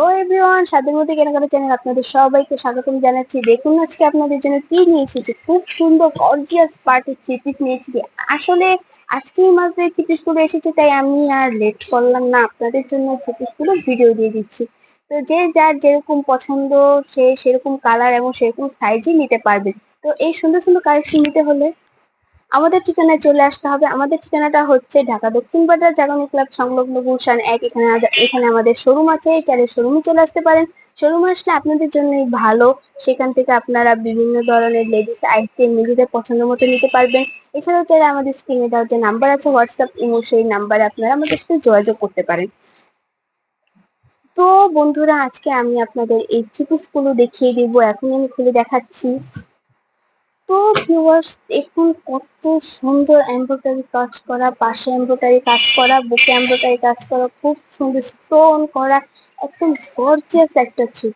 ও everyone, স্বাদের মধ্যে কেনাকাটা চ্যানেল আপনাদের সবাইকে স্বাগতম জানাচ্ছি। দেখুন আজকে আপনাদের জন্য কি নিয়ে এসেছি। খুব সুন্দর গর্জিয়াস পার্টির চিপিস নিয়ে এসেছি। আসলে মাত্র এই চিপিসগুলো এসেছে, তাই আমি আর লেট করলাম না। আপনাদের জন্য চিপিসগুলো ভিডিও দিয়ে দিচ্ছি। তো যে যার যেরকম পছন্দ, সে সেরকম কালার এবং সেরকম সাইজই নিতে পারবে। তো এই সুন্দর সুন্দর কালেকশন নিতে হলে আমাদের ঠিকানায় চলে আসতে হবে। আমাদের ঠিকানাটা হচ্ছে ঢাকা দক্ষিণ বাজার জাগানি ক্লাব সংলগ্ন গুলশান এক। এখানে এখানে আমাদের শোরুম আছে। চাইলে শোরুমে চলে আসতে পারেন। শোরুম আসলে আপনাদের জন্যই ভালো। সেখান থেকে আপনারা বিভিন্ন ধরনের লেডিস আইটেম নিজেদের পছন্দ মতো নিতে পারবেন। এছাড়াও চাইলে আমাদের স্ক্রিনে দেওয়ার যে নাম্বার আছে, হোয়াটসঅ্যাপ, ইমো, সেই নাম্বারে আপনারা আমাদের সাথে যোগাযোগ করতে পারেন। তো বন্ধুরা, আজকে আমি আপনাদের এই চিপিসগুলো দেখিয়ে দিব। এখন আমি খুলে দেখাচ্ছি। তো ভিউয়ার্স দেখুন কত সুন্দর এমব্রয়ডারি কাজ করা, পাশে এমব্রয়ডারি কাজ করা, বুকে এমব্রয়ডারি কাজ করা, খুব সুন্দর স্টোন করা, একদম গর্জিয়াস একটা ছিল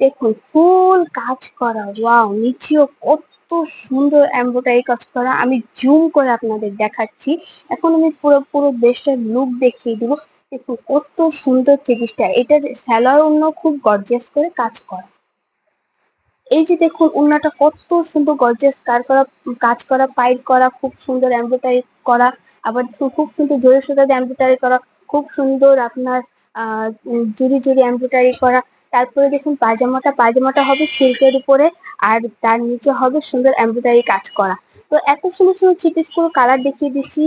দেখুন ফুল কাজ করা ওয়াও নিচেও কত সুন্দর এমব্রয়ডারি কাজ করা। আমি জুম করে আপনাদের দেখাচ্ছি। এখন আমি পুরো পুরো দেশটার লুক দেখিয়ে দিব। দেখুন কত সুন্দর জিনিসটা এটার স্যালোয়ার অন্য খুব গর্জিয়াস করে কাজ করা। এই যে দেখুন ওড়নাটা কত সুন্দর গর্জিয়াস কার করা, কাজ করা পাইট করা, খুব সুন্দর এমব্রয়ডারি করা, আবার খুব সুন্দর জোরে সুতা দিয়ে এমব্রয়ডারি করা, খুব সুন্দর আপনার, আহ জুড়ি জুড়ি এমব্রয়ডারি করা, তারপরে দেখুন, পায়জামাটা পায়জামাটা হবে সিল্কের উপরে, আর তার নিচে হবে সুন্দর এমব্রয়ডারি কাজ করা। তো এত সুন্দর সুন্দর থ্রি পিস কালার দেখিয়ে দিচ্ছি।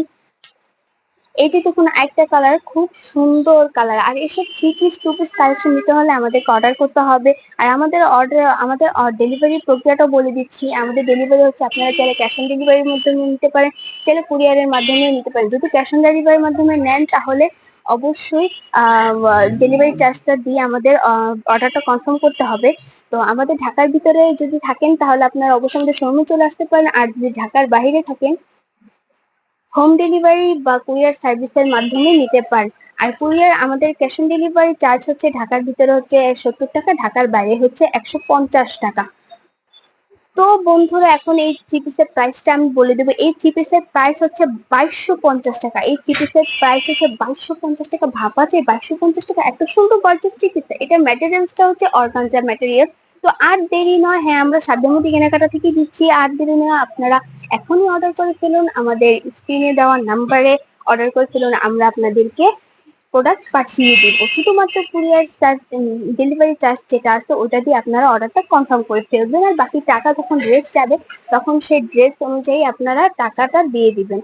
যে দেখুন একটা কালার খুব সুন্দর কালার আর এসব three piece two piece collection নিতে হলে আমাদেরকে অর্ডার করতে হবে। আর আমাদের অর্ডার আমাদের ডেলিভারি প্রক্রিয়াটাও বলে দিচ্ছি। আমাদের ডেলিভারি হচ্ছে আপনারা চাইলে ক্যাশ অন ডেলিভারির মাধ্যমে নিতে পারেন, চাইলে কুরিয়ারের মাধ্যমে নিতে পারেন। যদি ক্যাশ অন ডেলিভারির মাধ্যমে নেন, তাহলে অবশ্যই ডেলিভারি চার্জটা দিয়ে আমাদের অর্ডারটা কনফার্ম করতে হবে। তো আমাদের ঢাকার ভিতরে যদি থাকেন, তাহলে আপনারা অবশ্যই আমাদের শোরুমে চলে আসতে পারেন। আর যদি ঢাকার বাইরে থাকেন হোম ডেলিভারি বা কুরিয়ার সার্ভিসের মাধ্যমে নিতে পারেন। আর কুরিয়ার আমাদের ক্যাশ অন ডেলিভারি চার্জ হচ্ছে ঢাকার ভিতরে হচ্ছে সত্তর টাকা, ঢাকার বাইরে হচ্ছে একশো পঞ্চাশ টাকা। তো বন্ধুরা, এখন এই থ্রি পিসের প্রাইসটা আমি বলে দেবো। এই থ্রি পিসের প্রাইস হচ্ছে বাইশশো পঞ্চাশ টাকা। এই থ্রি পিসের প্রাইস হচ্ছে বাইশশো পঞ্চাশ টাকা। ভাবা যায়, বাইশশো পঞ্চাশ টাকা এত সুন্দর গর্জিয়াস থ্রি পিস এটার ম্যাটেরিয়ালসটা হচ্ছে অর্গানজা ম্যাটেরিয়াল তো আর দেরি নয় হ্যাঁ আমরা সাধ্যমতো কেনাকাটা থেকে দিচ্ছি। আর দেরি নয়, আপনারা এখনই অর্ডার করে ফেলুন। আমাদের স্ক্রিনে দেওয়া নাম্বারে অর্ডার করে ফেলুন। আমরা আপনাদেরকে প্রোডাক্ট পাঠিয়ে দিব। শুধুমাত্র কুরিয়ার চার্জ ডেলিভারি চার্জ যেটা আছে, ওটা দিয়ে আপনারা অর্ডারটা কনফার্ম করে ফেলবেন। আর বাকি টাকা যখন ড্রেস যাবে, তখন সেই ড্রেস অনুযায়ী আপনারা টাকাটা দিয়ে দিবেন।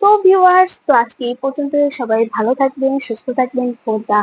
সো ভিউয়ার্স তো আজকে এই পর্যন্ত সবাই ভালো থাকবেন, সুস্থ থাকবেন। খোদা